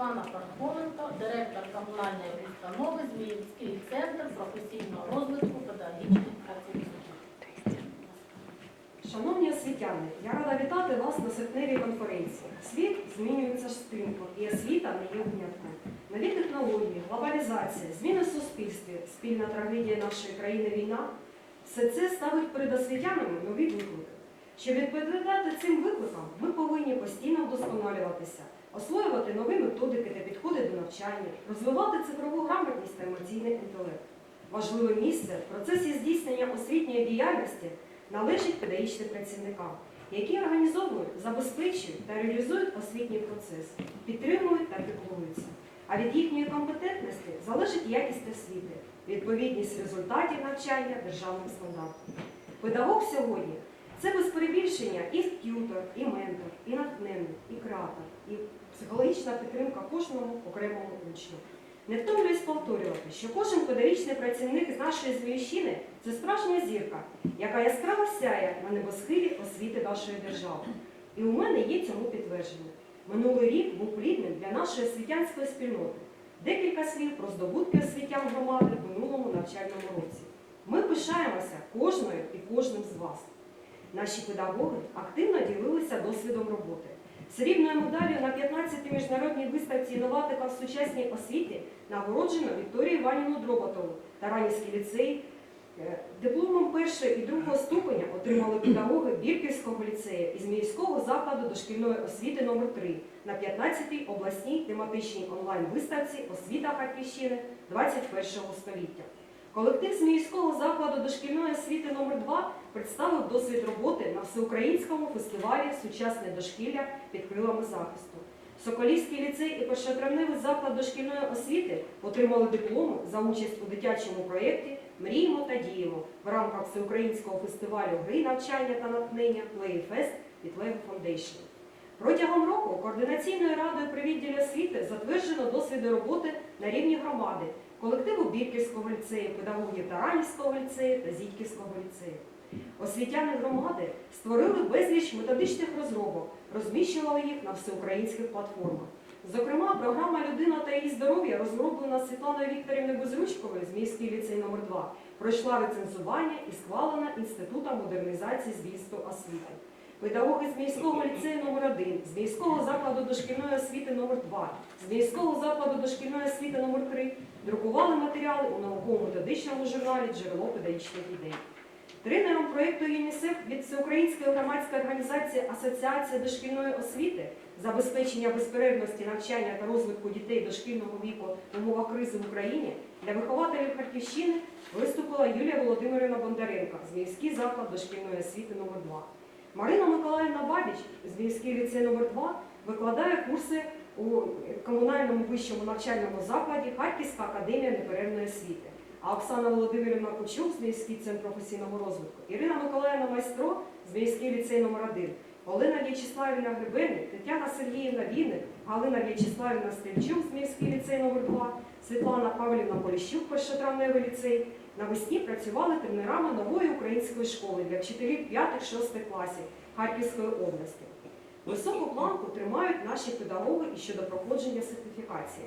Світлана Пархоменко, директор комунальної установи Зміївський центр професійного розвитку педагогічних працівників. Шановні освітяни, я рада вітати вас на серпневій конференції. Світ змінюється стрімко, і освіта не є винятком. Нові технології, глобалізація, зміни в суспільстві, спільна трагедія нашої країни війна все це ставить перед освітянами нові виклики. Щоб відповідати цим викликам, ми повинні постійно вдосконалюватися, освоювати нові методики та підходи до навчання, розвивати цифрову грамотність та емоційний інтелект. Важливе місце в процесі здійснення освітньої діяльності належить педагогічним працівникам, які організовують, забезпечують та реалізують освітній процес, підтримують та піклуються. А від їхньої компетентності залежить якість освіти, відповідність результатів навчання державним стандартам. Педагог сьогодні це без перебільшення і т'ютор, і ментор, і натхненник, і креатор, і психологічна підтримка кожному окремому учню. Не втомлююсь повторювати, що кожен педагогічний працівник з нашої Звіщини – це справжня зірка, яка яскраво сяє на небосхилі освіти нашої держави. І у мене є цьому підтвердження. Минулий рік був плідним для нашої освітянської спільноти. Декілька слів про здобутки освітян громади в минулому навчальному році. Ми пишаємося кожною і кожним з вас. Наші педагоги активно ділилися досвідом роботи. Срібною медаллю на 15-й міжнародній виставці інноватика в сучасній освіті нагороджено Вікторію Іванівну Дроботову та Ранівський ліцей. Е, Дипломом першого і другого ступеня отримали педагоги Бірківського ліцею із міського закладу дошкільної освіти номер 3 на 15-й обласній тематичній онлайн-виставці Освіта Харківщини 21 століття. Колектив з міського закладу дошкільної освіти номер 2 представив досвід роботи на всеукраїнському фестивалі Сучасне дошкілля під крилами захисту. Соколівський ліцей і першотравневий заклад дошкільної освіти отримали дипломи за участь у дитячому проєкті Мріємо та діємо в рамках всеукраїнського фестивалю гри навчання та натхнення Playfest від Lego Foundation. Протягом року координаційною радою при відділі освіти затверджено досвіди роботи на рівні громади, колективу Бірківського ліцею, педагогів Таранівського ліцею та Зітьківського ліцею. Освітяни громади створили безліч методичних розробок, розміщували їх на всеукраїнських платформах. Зокрема, програма Людина та її здоров'я, розроблена Світланою Вікторівною Безручковою з міський ліцей номер 2 пройшла рецензування і схвалена Інститутом модернізації звісту освіти. Педагоги з міського ліцею номер 1 з міського закладу дошкільної освіти номер 2 з міського закладу дошкільної освіти номер 3 друкували матеріали у науково-методичному журналі Джерело педагогічних ідей. Тренером проєкту ЮНІСЕФ від Всеукраїнської громадської організації Асоціація дошкільної освіти забезпечення безперервності навчання та розвитку дітей дошкільного віку в умовах кризи в Україні для вихователів Харківщини виступила Юлія Володимирівна Бондаренко з міський заклад дошкільної освіти номер 2 Марина Миколаївна Бабіч з міський ліцей номер 2 викладає курси у комунальному вищому навчальному закладі Харківська академія неперервної освіти. А Оксана Володимирівна Кучук з міський центр професійного розвитку, Ірина Миколаївна Майстро з міський ліцей номер 1 Олена В'ячеславівна Гребенник, Тетяна Сергіївна Вінник, Галина В'ячеславівна Стрільчук з міський ліцей номер 2 Світлана Павлівна Поліщук, першотравневий ліцей. Навесні працювали тренерами нової української школи для вчителів 5-6 класів Харківської області. Високу планку тримають наші педагоги і щодо проходження сертифікації.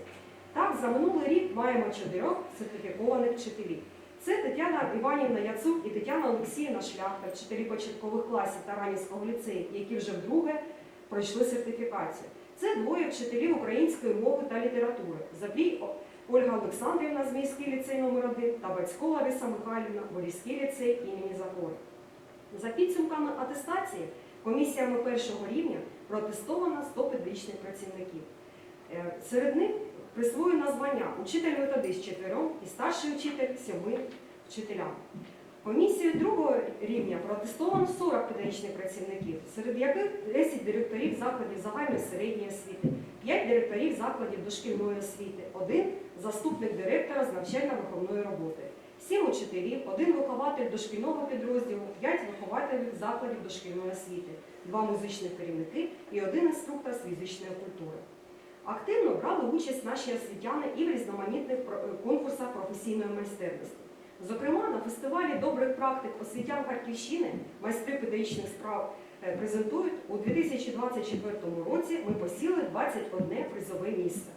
Так, за минулий рік маємо чотирьох сертифікованих вчителів. Це Тетяна Іванівна Яцук і Тетяна Олексіївна Шляхта, вчителі початкових класів Таранівського ліцею, які вже вдруге пройшли сертифікацію. Це двоє вчителів української мови та літератури. Запій Ольга Олександрівна з міський ліцей номер 1 та Бацько Лариса Михайлівна, Волівський ліцей імені Запори. За підсумками атестації комісіями першого рівня протестовано 100 педагогічних працівників. Е, Серед них присвоєно звання учитель методист чотирьом і старший учитель сьоми вчителям. Комісією другого рівня протестовано 40 педагогічних працівників, серед яких 10 директорів закладів загальної середньої освіти, 5 директорів закладів дошкільної освіти, 1 заступник директора з навчально-виховної роботи, 7 учителів, 1 вихователь дошкільного підрозділу, 5 вихователів закладів дошкільної освіти, 2 музичних керівники і 1 інструктор з фізичної культури. Активно брали участь наші освітяни і в різноманітних е, конкурсах професійної майстерності. Зокрема, на фестивалі добрих практик освітян Харківщини майстри педагогічних справ е, презентують у 2024 році. Ми посіли 21 призове місце.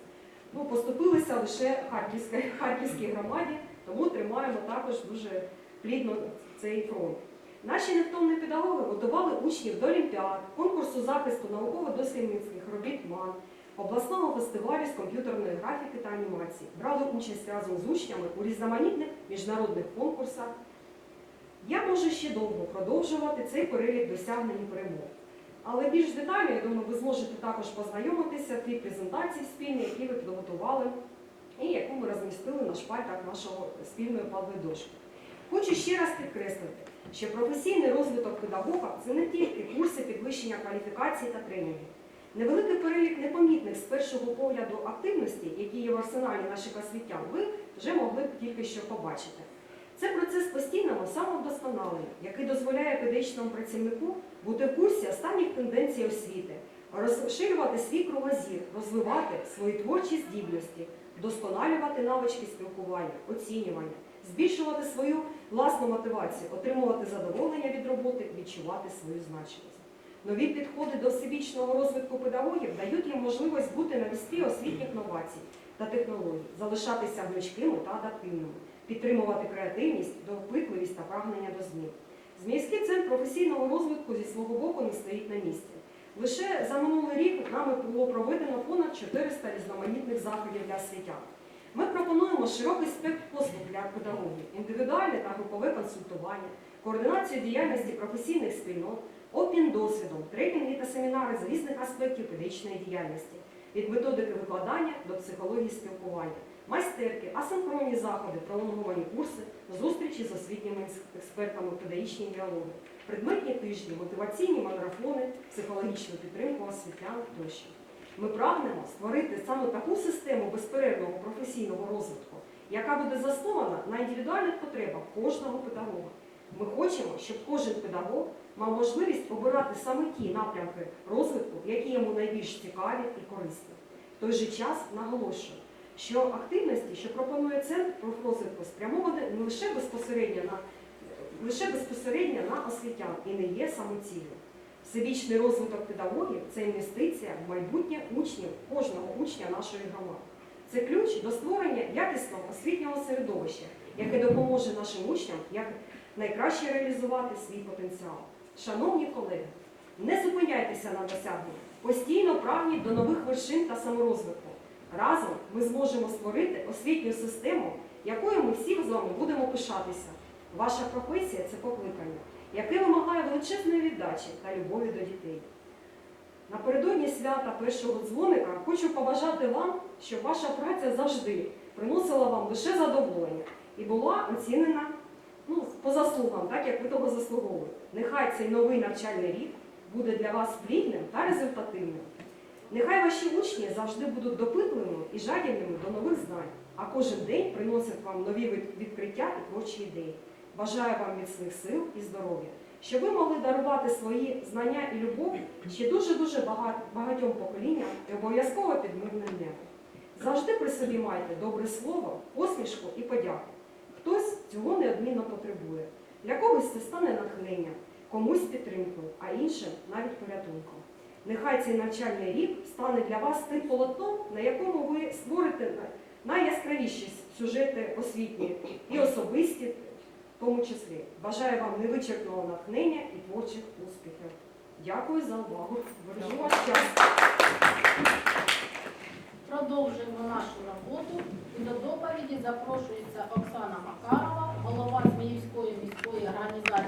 ну, поступилися лише Харківській, громаді, тому тримаємо також дуже плідно цей фронт. Наші невтомні педагоги готували учнів до олімпіад, конкурсу захисту науково-дослідницьких робіт МАН, обласного фестивалю з комп'ютерної графіки та анімації, брали участь разом з учнями у різноманітних міжнародних конкурсах. Я можу ще довго продовжувати цей перелік досягнень перемог. Але більш детально, я думаю, ви зможете також познайомитися в тій презентації спільній, які ви підготували і яку ми розмістили на шпальтах нашого спільної палої дошки. Хочу ще раз підкреслити, що професійний розвиток педагога це не тільки курси підвищення кваліфікації та тренінги. Невеликий перелік непомітних з першого погляду активностей, які є в арсеналі наших освітян, ви вже могли б тільки що побачити. Це процес постійного самовдосконалення, який дозволяє педагогічному працівнику бути в курсі останніх тенденцій освіти, розширювати свій кругозір, розвивати свої творчі здібності, вдосконалювати навички спілкування, оцінювання, збільшувати свою власну мотивацію, отримувати задоволення від роботи, відчувати свою значимість. Нові підходи до всебічного розвитку педагогів дають їм можливість бути на вістрі освітніх новацій та технологій, залишатися гнучкими та адаптивними, підтримувати креативність, допитливість та прагнення до змін. Зміївський центр професійного розвитку зі свого боку не стоїть на місці. Лише за минулий рік нами було проведено понад 400 різноманітних заходів для освітян. Ми пропонуємо широкий спектр послуг для педагогів, індивідуальне та групове консультування, координацію діяльності професійних спільнот, обмін досвідом, тренінги та семінари з різних аспектів педагогічної діяльності, від методики викладання до психології спілкування, майстерки, асинхронні заходи, пролонговані курси, зустрічі з освітніми експертами, педагогічні діалоги, предметні тижні, мотиваційні марафони, психологічну підтримку освітян тощо. Ми прагнемо створити саме таку систему безперервного професійного розвитку, яка буде заснована на індивідуальних потребах кожного педагога. Ми хочемо, щоб кожен педагог мав можливість обирати саме ті напрямки розвитку, які йому найбільш цікаві і корисні. В той же час наголошую, що активності, що пропонує центр профрозвитку, спрямовані не лише безпосередньо на лише безпосередньо на освітян і не є самоціллю. Всебічний розвиток педагогів це інвестиція в майбутнє учнів, кожного учня нашої громади. Це ключ до створення якісного освітнього середовища, яке допоможе нашим учням як найкраще реалізувати свій потенціал. Шановні колеги, не зупиняйтеся на досягненні, постійно прагніть до нових вершин та саморозвитку. Разом ми зможемо створити освітню систему, якою ми всі з вами будемо пишатися. Ваша професія це покликання, яке вимагає величезної віддачі та любові до дітей. Напередодні свята першого дзвоника хочу побажати вам, щоб ваша праця завжди приносила вам лише задоволення і була оцінена ну, по заслугам, так як ви того заслуговуєте. Нехай цей новий навчальний рік буде для вас плідним та результативним. Нехай ваші учні завжди будуть допитливими і жадібними до нових знань, а кожен день приносить вам нові відкриття і творчі ідеї. Бажаю вам міцних сил і здоров'я, щоб ви могли дарувати свої знання і любов ще дуже-дуже багатьом поколінням і обов'язково під мирним небом. Завжди при собі майте добре слово, посмішку і подяку. Цього неодмінно потребує. Для когось це стане натхненням, комусь підтримкою, а іншим навіть порятунком. Нехай цей навчальний рік стане для вас тим полотном, на якому ви створите найяскравіші сюжети освітні і особисті, в тому числі. Бажаю вам невичерпного натхнення і творчих успіхів. Дякую за увагу. Бережу ваш час. Продовжуємо нашу роботу до доповіді запрошується Оксана Макарова голова Зміївської міської організації.